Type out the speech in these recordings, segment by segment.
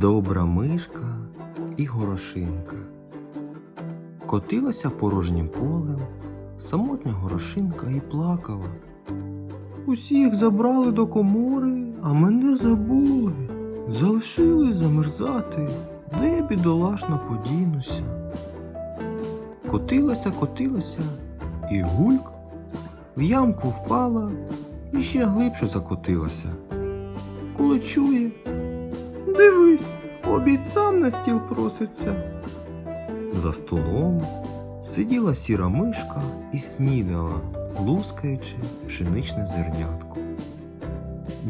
Добра мишка і горошинка. Котилася порожнім полем, самотня горошинка і плакала. Усіх забрали до комори, а мене забули. Залишили замерзати, де бідолашно подінуся. Котилася, котилася, і гульк в ямку впала і ще глибше закотилася. Коли чує, дивись, обід сам на стіл проситься. За столом сиділа сіра мишка і снідала, лускаючи пшеничне зернятко.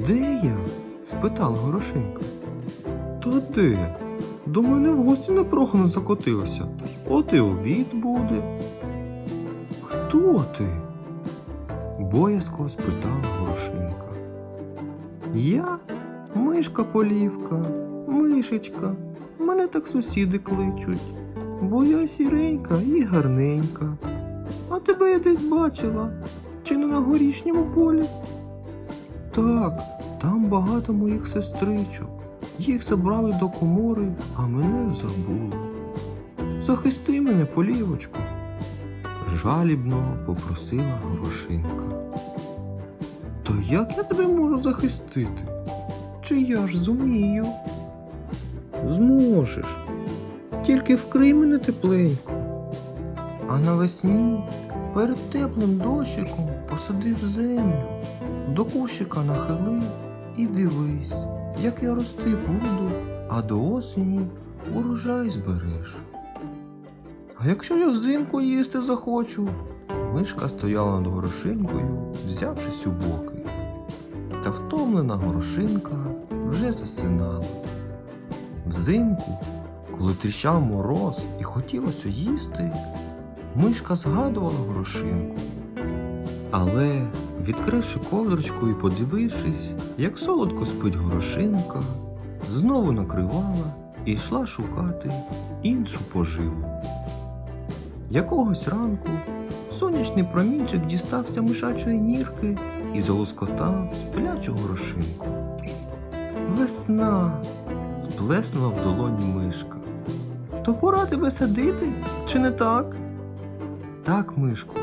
Де я? спитала Горошинка. Та де? До мене в гості непрохано закотилася. От і обід буде. Хто ти? боязко спитала Горошинка. Я мишка полівка, мишечка. Мене так сусіди кличуть, бо я сіренька і гарненька. А тебе я десь бачила, чи не на горішньому полі? Так, там багато моїх сестричок. Їх забрали до комори, а мене забули. Захисти мене, полівочку. Жалібно попросила горошинка. То як я тебе можу захистити? Чи я ж зумію? Зможеш. Тільки вкрий мене тепленько. А навесні перед теплим дощиком посадив землю, до кущика нахилив і дивись, як я рости буду, а до осені урожай збереш. А якщо я взимку їсти захочу? Мишка стояла над горошинкою, взявшись у боки. Та втомлена горошинка вже засинала. Взимку, коли тріщав мороз і хотілося їсти, мишка згадувала горошинку. Але, відкривши ковдрочку і подивившись, як солодко спить горошинка, знову накривала і йшла шукати іншу поживу. Якогось ранку сонячний промінчик дістався мишачої нірки і залоскотав сплячу горошинку. Весна сплеснула в долоні мишка. То пора тебе садити, чи не так? Так, мишко,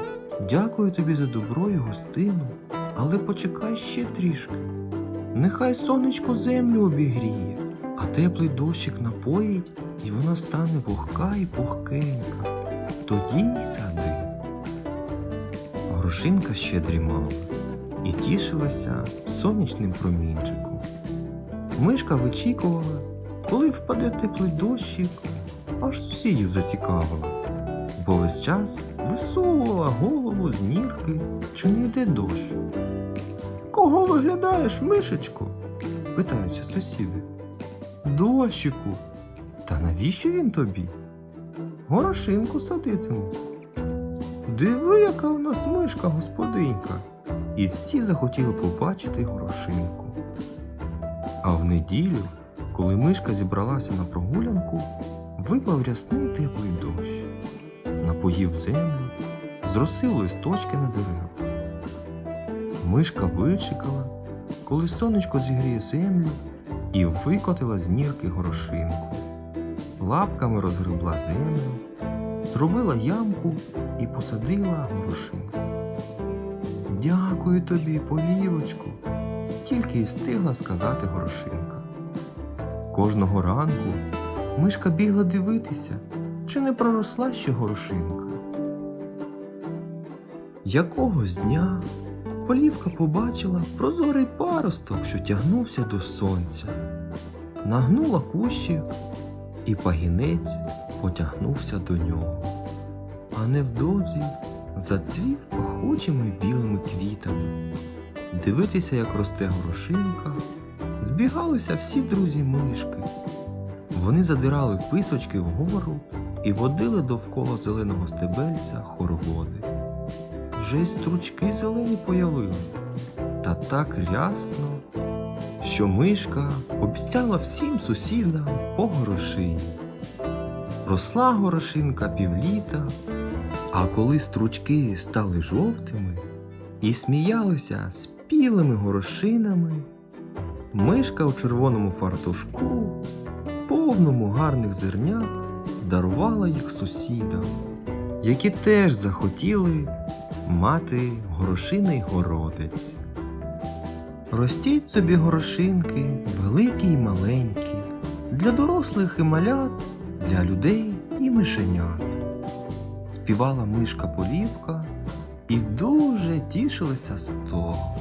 дякую тобі за добро і гостину, але почекай ще трішки. Нехай сонечко землю обігріє, а теплий дощик напоїть, і вона стане вогка і пухкенька. Тоді й сади. Горошинка ще дрімала і тішилася сонячним промінчиком. Мишка вичікувала, коли впаде теплий дощик, аж сусідів зацікавила, бо весь час висовувала голову з нірки, чи не йде дощ. Кого виглядаєш, мишечко? питаються сусіди. Дощику. Та навіщо він тобі? Горошинку садитиму. Диви, яка у нас мишка господинька. І всі захотіли побачити горошинку. А в неділю, коли мишка зібралася на прогулянку, випав рясний теплий дощ, напоїв землю, зросив листочки на деревах. Мишка вичекала, коли сонечко зігріє землю, і викотила з нірки горошинку. Лапками розгребла землю, зробила ямку і посадила горошинку. Дякую тобі, полівочку, тільки й встигла сказати горошинка. Кожного ранку мишка бігла дивитися, чи не проросла ще горошинка. Якогось дня полівка побачила прозорий паросток, що тягнувся до сонця, нагнула кущик, і пагінець потягнувся до нього. А невдовзі зацвів пахучими білими квітами. Дивитися, як росте горошинка, збігалися всі друзі мишки. Вони задирали писочки вгору і водили довкола зеленого стебельця хороводи. Вже й стручки зелені появились, та так рясно, що мишка обіцяла всім сусідам по горошині. Росла горошинка півліта, а коли стручки стали жовтими і сміялися спілими горошинами, мишка у червоному фартушку повному гарних зернят дарувала їх сусідам, які теж захотіли мати горошиний городець. Ростіть собі горошинки, великі й маленькі, для дорослих і малят, для людей і мишенят. Співала мишка Полівка і дуже тішилася з того.